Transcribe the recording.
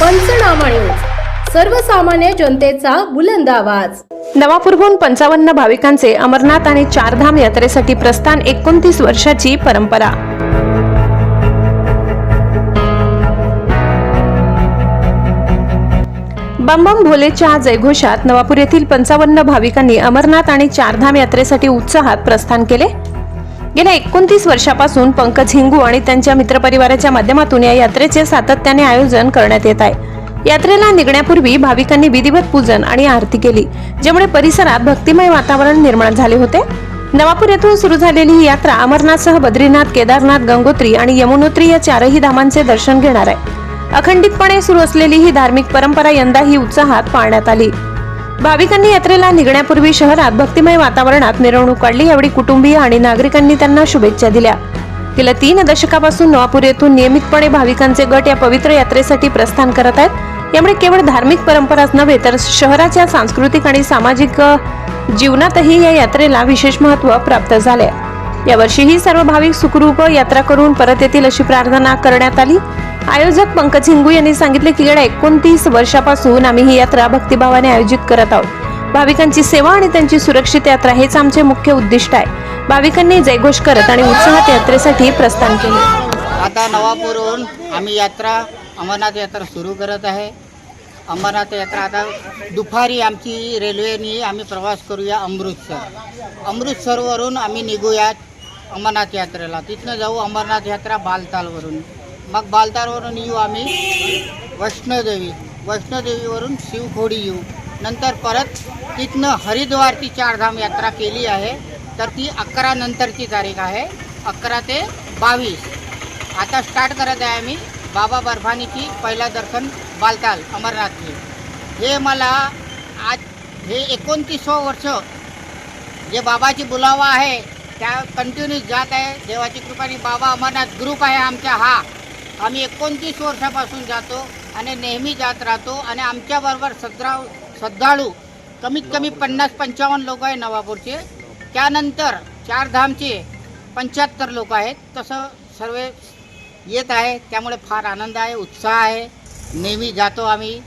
पंचनामा न्यूज. सर्वसामान्य जनतेचा बुलंद आवाज. नवापूरहून पंचावन्न भाविकांचे अमरनाथ आणि चारधाम यात्रेसाठी प्रस्थान एकोणतीस वर्षाची परंपरा. बमबम भोलेच्या जयघोषात नवापूर येथील पंचावन्न भाविकांनी अमरनाथ आणि चारधाम यात्रेसाठी उत्साहात प्रस्थान केले. गेल्या एकोणतीस वर्षापासून पंकज हिंगू आणि त्यांच्या मित्रपरिवाराच्या माध्यमातून या यात्रेचे सातत्याने आयोजन करण्यात येत आहे. यात्रेला निघण्यापूर्वी भाविकांनी विधिवत पूजन आणि आरती केली ज्यामुळे परिसरात भक्तिमय वातावरण निर्माण झाले होते. नवापूर येथून सुरू झालेली ही यात्रा अमरनाथसह बद्रीनाथ केदारनाथ गंगोत्री आणि यमुनोत्री या चारही धामांचे दर्शन घेणार आहे. अखंडितपणे सुरू असलेली ही धार्मिक परंपरा यंदा ही उत्साहात पाळण्यात आली. भाविकांनी यात्रेला निघण्यापूर्वी शहरात भक्तिमय वातावरणात मिरवणूक काढली यावेळी कुटुंबीय आणि नागरिकांनी त्यांना शुभेच्छा दिल्या. गेल्या तीन दशकापासून नवापूर येथून नियमितपणे भाविकांचे गट या पवित्र यात्रेसाठी प्रस्थान करत आहेत. यामुळे केवळ धार्मिक परंपराच नव्हे तर शहराच्या सांस्कृतिक आणि सामाजिक जीवनातही या यात्रेला विशेष महत्त्व प्राप्त झाले यावर्षीही सर्व भाविक सुखरूप यात्रा करून परत येतील अशी प्रार्थना करण्यात आली. आयोजक पंकज हिंगू यांनी सांगितले की गेल्या एकोणतीस वर्षापासून आम्ही ही यात्रा भक्तिभावाने आयोजित करत आहोत. भाविकांची सेवा आणि त्यांची सुरक्षित यात्रा हेच आमचे मुख्य उद्दिष्ट आहे. भाविकांनी जयघोष करत आणि उत्साहात यात्रेसाठी प्रस्थान केले. आता नवापूरहून आम्ही यात्रा अमरनाथ यात्रा सुरू करत आहे. अमरनाथ यात्रा आता दुपारी आमची रेल्वेनी आम्ही प्रवास करूया अमृतसर. अमृतसरवरून आम्ही निघूयात अमरनाथ यात्रेला. तिथनं जाऊ अमरनाथ यात्रा बालतालवरून. मग बालतालवरून येऊ आम्ही. वैष्णोदेवी. वैष्णोदेवीवरून शिवखोडी येऊ. नंतर परत तिथनं हरिद्वारची चारधाम यात्रा केली आहे. तर ती अकरा नंतरची तारीख आहे. अकरा ते बावीस. आता स्टार्ट करत आहे आम्ही. बाबा बर्फानीची पहिला दर्शन बालताल अमरनाथची हे मला आज हे एकोणतीसवं वर्ष जे बाबाची बुलावा आहे त्या कंटिन्यू जात आहे. देवाची कृपाने बाबा अमरनाथ ग्रुप आहे आमचा हा. आम्ही एकोणतीस वर्षापासून जातो आणि नेहमी जात राहतो आणि आमच्याबरोबर सदरा श्रद्धाळू कमीत कमी पन्नास पंचावन्न लोक आहे नवापूरचे. त्यानंतर चारधामचे पंच्याहत्तर लोक आहेत. तसं सर्व येत आहे. त्यामुळे फार आनंद आहे उत्साह आहे. नेहमी जातो आम्ही.